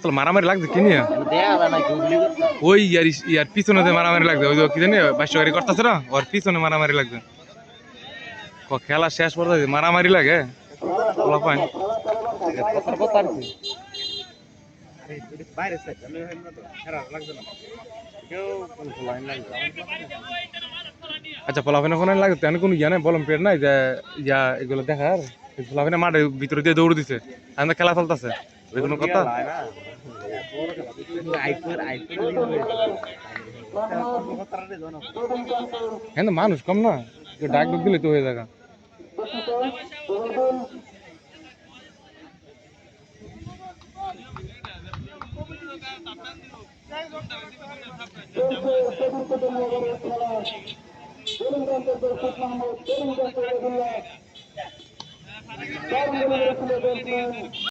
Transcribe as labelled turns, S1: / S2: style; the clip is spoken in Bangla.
S1: তাহলে মারামারি লাগছে, কি নিয়ে? ওই ইয়ার ইয়ার পিছনে মারামারি লাগছে, ওই কি জানি বাইশ গাড়ি করতেছে না? ওর পিছনে মারামারি লাগছে। খেলা শেষ পর্যন্ত মারামারি লাগে? আচ্ছা পোলাফেনে ফোনে লাগে তেমন কোনো ইয়া নাই, বলম পেট নাই যে ইয়া এগুলো দেখার? পোলাফেনে মাঠে ভিতরে দিয়ে দৌড় দিছে। এখন তো খেলা চলতেছে। ওই কোনো কথা? হ্যাঁ মানুষ কম না। ডাক ডুক দিলে তো হয়ে Kaldırma yapılacaksa